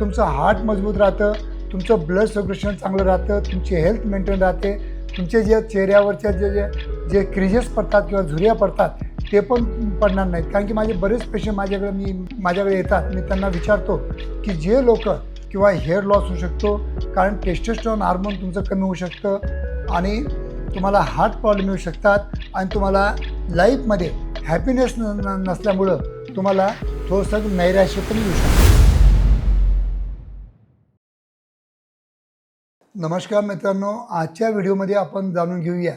तुमचं हार्ट मजबूत राहतं तुमचं ब्लड सर्क्युलेशन चांगलं राहतं तुमची हेल्थ मेंटेन राहते तुमचे जे चेहऱ्यावरच्या जे जे जे क्रिजेस पडतात किंवा झुर्या पडतात ते पण पडणार नाहीत. कारण की माझे बरेच पेशंट माझ्याकडे मी माझ्याकडे येतात. मी त्यांना विचारतो की जे लोक किंवा हेअर लॉस होऊ शकतो कारण टेस्टोस्टेरॉन हार्मोन तुमचं कमी होऊ शकतं आणि तुम्हाला हार्ट प्रॉब्लेम येऊ शकतात आणि तुम्हाला लाईफमध्ये हॅपीनेस न न- नसल्यामुळं तुम्हाला थोडंसं नैराश्य पण येऊ शकतं. नमस्कार मित्रांनो आजच्या व्हिडिओमध्ये आपण जाणून घेऊया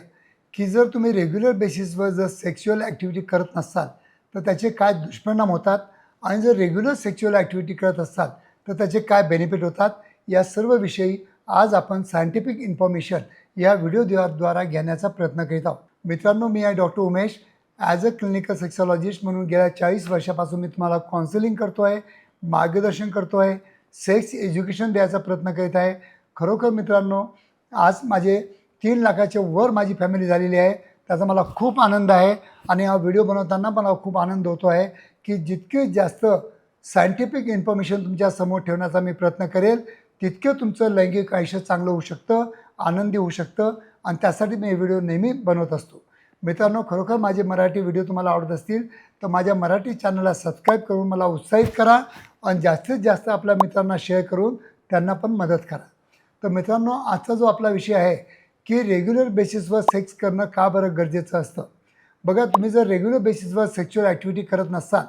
की जर तुम्ही रेग्युलर बेसिसवर जर सेक्शुअल ॲक्टिव्हिटी करत नसाल तर त्याचे काय दुष्परिणाम होतात? आणि जर रेग्युलर सेक्शुअल ॲक्टिव्हिटी करत असाल तर त्याचे काय बेनिफिट होतात? या सर्व विषयी आज आपण सायंटिफिक इन्फॉर्मेशन या व्हिडिओद्वारा घेण्याचा प्रयत्न करीत आहोत. मित्रांनो मी आहे doctor Umesh. As a clinical sexologist म्हणून गेल्या चाळीस वर्षापासून मी तुम्हाला काउन्सिलिंग करतो आहे मार्गदर्शन करतो आहे सेक्स एज्युकेशन द्यायचा प्रयत्न करीत आहे. खरोखर मित्रांनो आज माझे तीन लाखाच्या वर माझी फॅमिली झालेली आहे. त्याचा मला खूप आनंद आहे आणि हा व्हिडिओ बनवताना मला खूप आनंद होतो आहे की जितके जास्त सायंटिफिक इन्फॉर्मेशन तुमच्यासमोर ठेवण्याचा मी प्रयत्न करेल तितकं तुमचं लैंगिक आयुष्य चांगलं होऊ शकतं आनंदी होऊ शकतं आणि त्यासाठी मी हे व्हिडिओ नेहमी बनवत असतो. मित्रांनो खरोखर माझे मराठी व्हिडिओ तुम्हाला आवडत असतील तर माझ्या मराठी चॅनलला सबस्क्राईब करून मला उत्साहित करा आणि जास्तीत जास्त आपल्या मित्रांना शेअर करून त्यांना पण मदत करा. तर मित्रांनो आजचा जो आपला विषय आहे की रेग्युलर बेसिसवर सेक्स करणं का बरं गरजेचं असतं? बघा तुम्ही जर रेग्युलर बेसिसवर सेक्शुअल ॲक्टिव्हिटी करत नसाल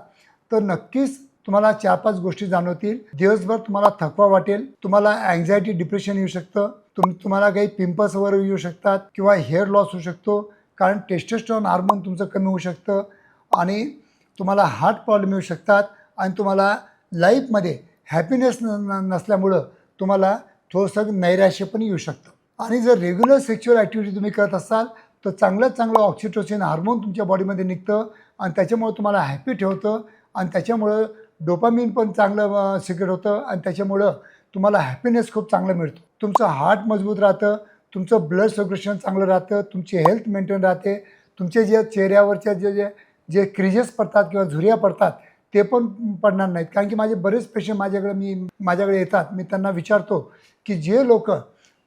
तर नक्कीच तुम्हाला चार पाच गोष्टी जाणवतील. दिवसभर तुम्हाला थकवा वाटेल तुम्हाला अँझायटी डिप्रेशन येऊ शकतं तुम तुम्हाला काही पिंपल्स वगैरे येऊ शकतात किंवा हेअर लॉस होऊ शकतो कारण टेस्टोस्टेरॉन हार्मोन तुमचं कमी होऊ शकतं आणि तुम्हाला हार्ट प्रॉब्लेम येऊ शकतात आणि तुम्हाला लाईफमध्ये हॅपीनेस न- नसल्यामुळं तुम्हाला थोडंसं नैराश्य पण येऊ शकतं. आणि जर रेग्युलर सेक्शुअल ॲक्टिव्हिटी तुम्ही करत असाल तर चांगल्यात चांगलं ऑक्सिटोसिन हार्मोन तुमच्या बॉडीमध्ये निघतं आणि त्याच्यामुळं तुम्हाला हॅपी ठेवतं आणि त्याच्यामुळं डोपामिन पण चांगलं सिक्रेट होतं आणि त्याच्यामुळं तुम्हाला हॅपीनेस खूप चांगलं मिळतो. तुमचं हार्ट मजबूत राहतं तुमचं ब्लड सर्क्युलेशन चांगलं राहतं तुमची हेल्थ मेंटेन राहते तुमचे जे चेहऱ्यावरच्या जे जे जे क्रिजेस पडतात किंवा झुर्या पडतात ते पण पडणार नाहीत. कारण की माझे बरेच पेशंट माझ्याकडे मी माझ्याकडे येतात. मी त्यांना विचारतो की जे लोक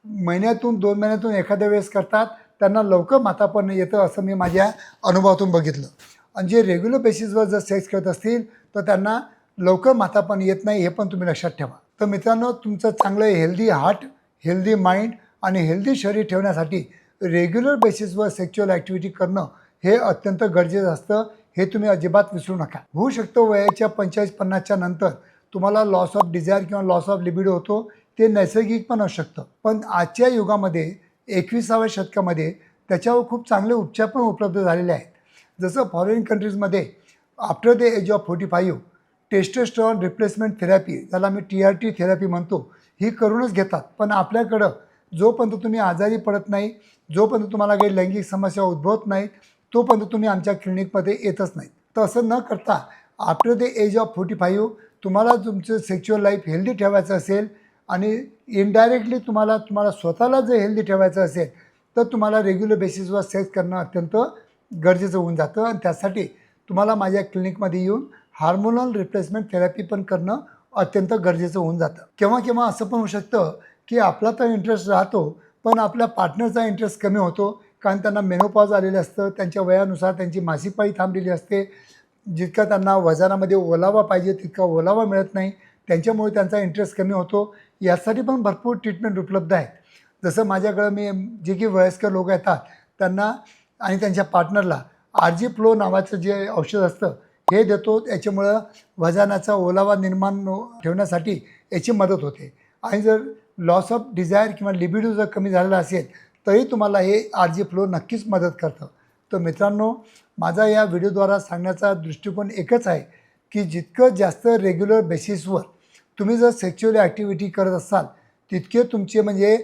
महिन्यातून दोन महिन्यातून एखाद्या वेळेस करतात त्यांना लवकर मातापण येतं असं मी माझ्या अनुभवातून बघितलं. आणि जे रेग्युलर बेसिसवर जर सेक्स करत असतील तर त्यांना लवकर मातापण येत नाही हे पण तुम्ही लक्षात ठेवा. तर मित्रांनो तुमचं चांगलं हेल्दी हार्ट हेल्दी माइंड आणि हेल्दी शरीर ठेवण्यासाठी रेग्युलर बेसिसवर सेक्च्युअल ॲक्टिव्हिटी करणं हे अत्यंत गरजेचं असतं. हे तुम्ही अजिबात विसरू नका. होऊ शकतो वयाच्या पंचेचाळीस पन्नासच्या नंतर तुम्हाला लॉस ऑफ डिझायर किंवा लॉस ऑफ लिबिडो होतो ते नैसर्गिक पण असू शकतं. पण आजच्या युगामध्ये एकविसाव्या शतकामध्ये त्याच्यावर खूप चांगले उपचार पण उपलब्ध झालेले आहेत. जसं फॉरेन कंट्रीजमध्ये after the age of forty five testosterone replacement therapy ज्याला आम्ही टी आर टी थेरपी म्हणतो ही करूनच घेतात. पण आपल्याकडं जोपर्यंत तुम्ही आजारी पडत नाही जोपर्यंत तुम्हाला काही लैंगिक समस्या उद्भवत नाहीत तोपर्यंत तुम्ही आमच्या क्लिनिकमध्ये येतच नाही. तर असं न करता after the age of forty five तुम्हाला तुमचं सेक्च्युअल लाईफ हेल्दी ठेवायचं असेल आणि इनडायरेक्टली तुम्हाला तुम्हाला स्वतःला जर हेल्दी ठेवायचं असेल तर तुम्हाला रेग्युलर बेसिसवर सेक्स करणं अत्यंत गरजेचं होऊन जातं आणि त्यासाठी तुम्हाला माझ्या क्लिनिकमध्ये येऊन हार्मोनल रिप्लेसमेंट थेरपी पण करणं अत्यंत गरजेचं होऊन जातं. केव्हा केव्हा असं पण होऊ शकतं की आपला तर इंटरेस्ट राहतो पण आपल्या पार्टनरचा इंटरेस्ट कमी होतो कारण त्यांना मेनोपॉज आलेलं असतं त्यांच्या वयानुसार त्यांची मासिकपाळी थांबलेली असते. जितका त्यांना वजनामध्ये ओलावा पाहिजे तितका ओलावा मिळत नाही. त्यांच्यामुळे त्यांचा इंटरेस्ट कमी होतो. यासाठी पण भरपूर ट्रीटमेंट उपलब्ध आहे जसं माझ्याकडं मी जे की वयस्कर लोक येतात त्यांना आणि त्यांच्या पार्टनरला आर जी फ्लो नावाचं जे औषध असतं हे देतो. याच्यामुळं वजनाचा ओलावा निर्माण ठेवण्यासाठी याची मदत होते. आणि जर लॉस ऑफ डिझायर किंवा लिबिडो जर कमी झालेला असेल तरी तुम्हाला हे आर जी फ्लो नक्कीच मदत करतं. तर मित्रांनो माझा या व्हिडिओद्वारा सांगण्याचा दृष्टिकोन एकच आहे की जितकं जास्त रेग्युलर बेसिसवर तुम्ही जर सेक्च्युअल ॲक्टिव्हिटी करत असाल तितके तुमचे म्हणजे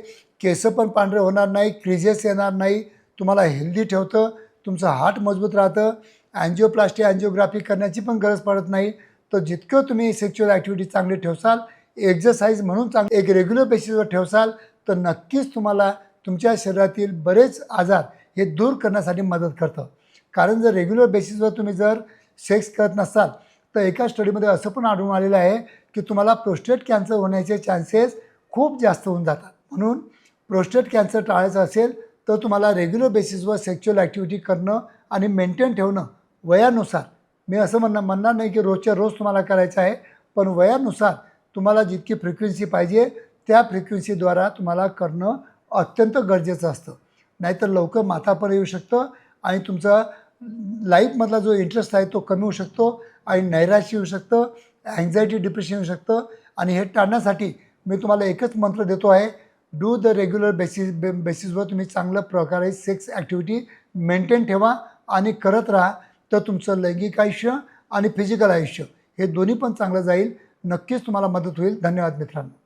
केस पण पांढरे होणार नाही क्रिजेस येणार नाही तुम्हाला हेल्दी ठेवतं तुमचं हार्ट मजबूत राहतं अँजिओप्लास्टी अँजिओग्राफी करण्याची पण गरज पडत नाही. तर जितकं तुम्ही सेक्च्युअल ॲक्टिव्हिटी चांगली ठेवसाल एक्झरसाईज म्हणून चांग एक रेग्युलर बेसिसवर ठेवसाल तर नक्कीच तुम्हाला तुमच्या शरीरातील बरेच आजार हे दूर करण्यासाठी मदत करतं. कारण जर रेग्युलर बेसिसवर तुम्ही जर सेक्स करत नसाल तर एका स्टडीमध्ये असं पण आढळून आलेलं आहे की तुम्हाला प्रोस्टेट कॅन्सर होण्याचे चान्सेस खूप जास्त होऊन जातात. म्हणून प्रोस्टेट कॅन्सर टाळायचं असेल तर तुम्हाला रेग्युलर बेसिसवर सेक्च्युअल ॲक्टिव्हिटी करणं आणि मेंटेन ठेवणं वयानुसार. मी असं म्हणणं म्हणणार नाही की रोजच्या रोज तुम्हाला करायचं आहे पण वयानुसार तुम्हाला जितकी फ्रिक्वेन्सी पाहिजे त्या फ्रिक्वेन्सीद्वारा तुम्हाला करणं अत्यंत गरजेचं असतं. नाहीतर लवकर माथापर येऊ शकतं आणि तुमचा लाईफमधला जो इंटरेस्ट आहे तो कमी होऊ शकतो आणि नैराश्य येऊ शकतं अँझायटी डिप्रेशन येऊ शकतं आणि हे टाळण्यासाठी मी तुम्हाला एकच मंत्र देतो आहे. डू द रेग्युलर बेसिस बे बेसिसवर तुम्ही चांगल्या प्रकारे सेक्स ॲक्टिव्हिटी मेंटेन ठेवा आणि करत राहा. तर तुमचं लैंगिक आयुष्य आणि फिजिकल आयुष्य हे दोन्ही पण चांगलं जाईल. नक्कीच तुम्हाला मदत होईल. धन्यवाद मित्रांनो.